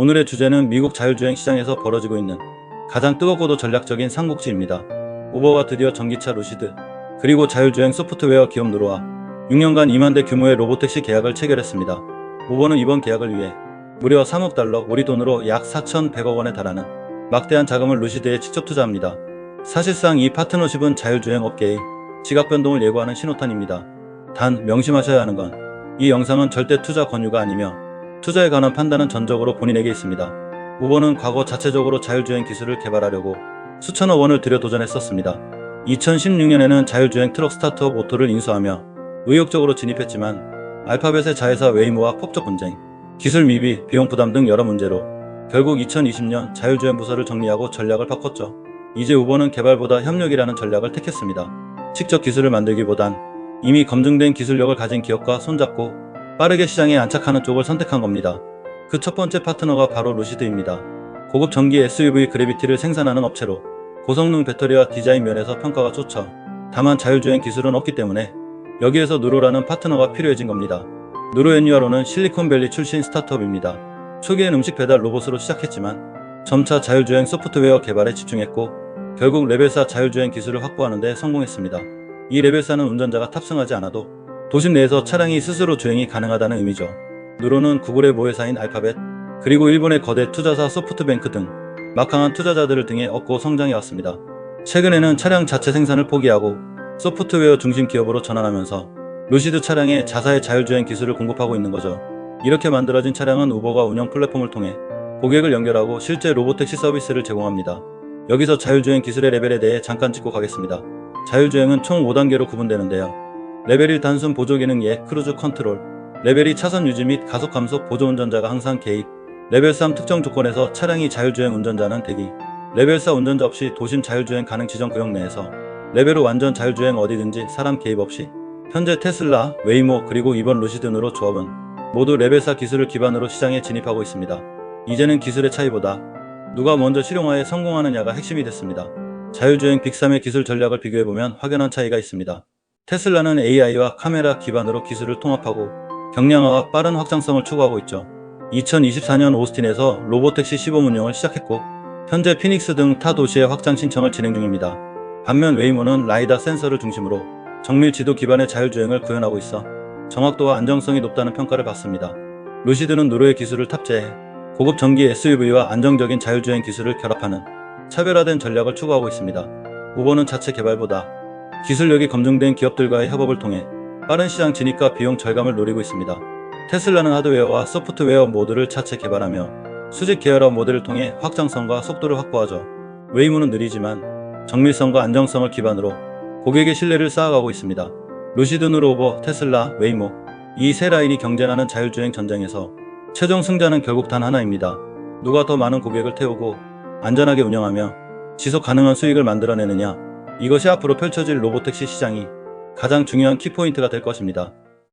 오늘의 주제는 미국 자율주행 시장에서 벌어지고 있는 가장 뜨겁고도 전략적인 삼국지입니다. 우버가 드디어 전기차 루시드, 그리고 자율주행 소프트웨어 기업 누로와 6년간 2만 대 규모의 로보택시 계약을 체결했습니다. 우버는 이번 계약을 위해 무려 3억 달러, 우리 돈으로 약 4,100억 원에 달하는 막대한 자금을 루시드에 직접 투자합니다. 사실상 이 파트너십은 자율주행 업계의 지각 변동을 예고하는 신호탄입니다. 단 명심하셔야 하는 건 이 영상은 절대 투자 권유가 아니며 투자에 관한 판단은 전적으로 본인에게 있습니다. 우버는 과거 자체적으로 자율주행 기술을 개발하려고 수천억 원을 들여 도전했었습니다. 2016년에는 자율주행 트럭 스타트업 오토를 인수하며 의욕적으로 진입했지만 알파벳의 자회사 웨이모와 법적 분쟁, 기술 미비, 비용 부담 등 여러 문제로 결국 2020년 자율주행 부서를 정리하고 전략을 바꿨죠. 이제 우버는 개발보다 협력이라는 전략을 택했습니다. 직접 기술을 만들기보단 이미 검증된 기술력을 가진 기업과 손잡고 빠르게 시장에 안착하는 쪽을 선택한 겁니다. 그 첫 번째 파트너가 바로 루시드입니다. 고급 전기 SUV 그래비티를 생산하는 업체로 고성능 배터리와 디자인 면에서 평가가 좋죠. 다만 자율주행 기술은 없기 때문에 여기에서 누로라는 파트너가 필요해진 겁니다. 누로 애니아로는 실리콘밸리 출신 스타트업입니다. 초기엔 음식 배달 로봇으로 시작했지만 점차 자율주행 소프트웨어 개발에 집중했고 결국 레벨4 자율주행 기술을 확보하는 데 성공했습니다. 이 레벨4는 운전자가 탑승하지 않아도 도심 내에서 차량이 스스로 주행이 가능하다는 의미죠. 누로는 구글의 모회사인 알파벳, 그리고 일본의 거대 투자사 소프트뱅크 등 막강한 투자자들을 등에 얻고 성장해 왔습니다. 최근에는 차량 자체 생산을 포기하고 소프트웨어 중심 기업으로 전환하면서 루시드 차량에 자사의 자율주행 기술을 공급하고 있는 거죠. 이렇게 만들어진 차량은 우버가 운영 플랫폼을 통해 고객을 연결하고 실제 로보택시 서비스를 제공합니다. 여기서 자율주행 기술의 레벨에 대해 잠깐 짚고 가겠습니다. 자율주행은 총 5단계로 구분되는데요. 레벨 1 단순 보조 기능 예 크루즈 컨트롤, 레벨 2 차선 유지 및 가속 감속 보조 운전자가 항상 개입, 레벨 3 특정 조건에서 차량이 자율주행 운전자는 대기, 레벨 4 운전자 없이 도심 자율주행 가능 지정 구역 내에서 레벨 5 완전 자율주행 어디든지 사람 개입 없이 현재 테슬라, 웨이모 그리고 이번 루시드누로 조합은 모두 레벨 4 기술을 기반으로 시장에 진입하고 있습니다. 이제는 기술의 차이보다 누가 먼저 실용화에 성공하느냐가 핵심이 됐습니다. 자율주행 빅3의 기술 전략을 비교해보면 확연한 차이가 있습니다. 테슬라는 AI와 카메라 기반으로 기술을 통합하고 경량화와 빠른 확장성을 추구하고 있죠. 2024년 오스틴에서 로보택시 시범 운영을 시작했고 현재 피닉스 등 타 도시의 확장 신청을 진행 중입니다. 반면 웨이모는 라이다 센서를 중심으로 정밀 지도 기반의 자율주행을 구현하고 있어 정확도와 안정성이 높다는 평가를 받습니다. 루시드는 누로의 기술을 탑재해 고급 전기 SUV와 안정적인 자율주행 기술을 결합하는 차별화된 전략을 추구하고 있습니다. 우버는 자체 개발보다 기술력이 검증된 기업들과의 협업을 통해 빠른 시장 진입과 비용 절감을 노리고 있습니다. 테슬라는 하드웨어와 소프트웨어 모드를 자체 개발하며 수직 계열화 모델을 통해 확장성과 속도를 확보하죠. 웨이모는 느리지만 정밀성과 안정성을 기반으로 고객의 신뢰를 쌓아가고 있습니다. 루시드 누 로버, 테슬라, 웨이모 이 세 라인이 경쟁하는 자율주행 전쟁에서 최종 승자는 결국 단 하나입니다. 누가 더 많은 고객을 태우고 안전하게 운영하며 지속 가능한 수익을 만들어내느냐 이것이 앞으로 펼쳐질 로보택시 시장이 가장 중요한 키포인트가 될 것입니다.